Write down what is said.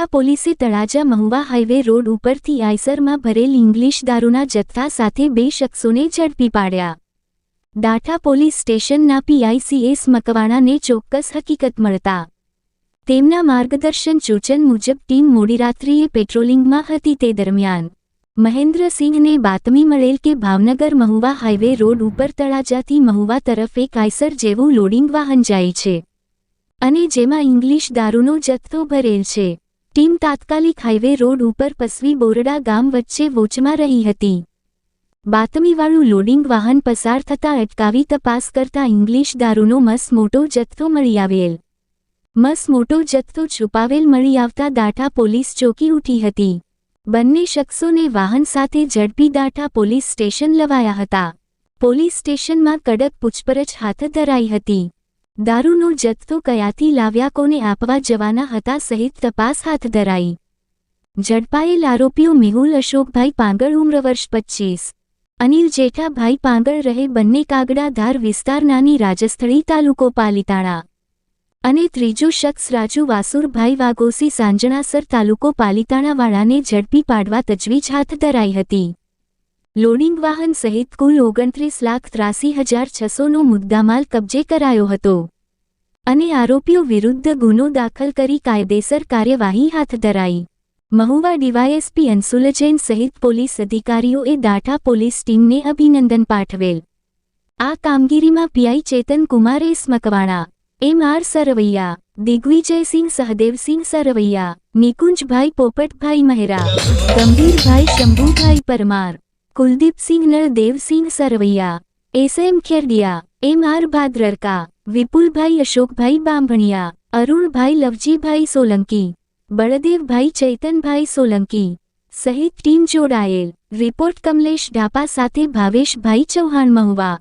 ડાઠા પોલીસે Talaja Mahuva highway road ઉપરથી આઈસરમાં ભરેલ ઇંગ્લિશ દારૂના જથ્થા સાથે બે શખ્સોને ઝડપી પાડ્યા. ડાઠા પોલીસ સ્ટેશનના પીઆઈસીએસ મકવાણાને ચોક્કસ હકીકત મળતા. તેમના માર્ગદર્શન સૂચન મુજબ ટીમ મોડી રાત્રિએ પેટ્રોલિંગમાં હતી તે દરમિયાન. મહેન્દ્રસિંહને બાતમી મળેલ કે ભાવનગર મહુવા હાઇવે રોડ ઉપર તળાજાથી મહુવા તરફ એક આઈસર જેવું લોડિંગ વાહન જાય છે. અને જેમાં ઇંગ્લિશ દારૂનો જથ્થો ભરેલ છે. ટીમ તાત્કાલિક હાઈવે રોડ ઉપર પસવી બોરડા ગામ વચ્ચે વોચમાં રહી હતી. બાતમીવાળું લોડિંગ વાહન પસાર થતાં અટકાવી તપાસ કરતા ઇંગ્લિશ દારૂનો મસ મોટો જથ્થો મળી આવેલ. મસ મોટો જથ્થો છુપાવેલ મળી આવતા દાઠા પોલીસ ચોકી ઉઠી હતી. બંને શખ્સોને વાહન સાથે ઝડપી દાઠા પોલીસ સ્ટેશન લવાયા હતા. પોલીસ સ્ટેશનમાં કડક પૂછપરછ હાથ ધરાઈ હતી. દારૂનો જથ્થો કયાથી લાવ્યા કોને આપવા જવાના હતા સહિત તપાસ હાથ ધરાઈ. ઝડપાયેલ આરોપીઓ મેહુલ અશોકભાઈ પાંગળ ઉમ્ર વર્ષ પચ્ચીસ. અનિલ જેઠાભાઈ પાંગળ રહે બંને કાગડા ધાર વિસ્તારનાની રાજસ્થળી તાલુકો પાલીતાણા. અને ત્રીજો શખ્સ રાજુ વાસુરભાઈ વાગોસી સાંજણાસર તાલુકો પાલીતાણાવાળાને ઝડપી પાડવા તજવીજ હાથ ધરાઈ હતી. લોડિંગ વાહન સહિત કુલ ઓગણત્રીસ લાખ ત્રાસી હજાર છસોનો મુદ્દામાલ કબજે કરાયો હતો. અને આરોપીઓ વિરુદ્ધ ગુનો દાખલ કરી કાયદેસર કાર્યવાહી હાથ ધરાઈ. મહુવા ડીવાયએસપી અંસુલ જૈન સહિત પોલીસ અધિકારીઓએ દાઠા પોલીસ ટીમને અભિનંદન પાઠવેલ. આ કામગીરીમાં PI Chetan Kumar S Makwana M R Sarvaiya, Digvijaysinh Sahdevsinh Sarvaiya, Nikunjbhai Popatbhai Mehra, Gambhirbhai Shambhubhai Parmar Kuldeepsinh Naldevsinh Sarvaiya SM Kherdiya M R Bhadarka Vipulbhai Ashokbhai Bambhaniya Arunbhai Lavjibhai Solanki Baldevbhai Chaitanbhai Solanki સહિત team જોડાયેલ report Kamlesh Dhapa સાથે ભાવેશભાઈ ચૌહાણ મહુવા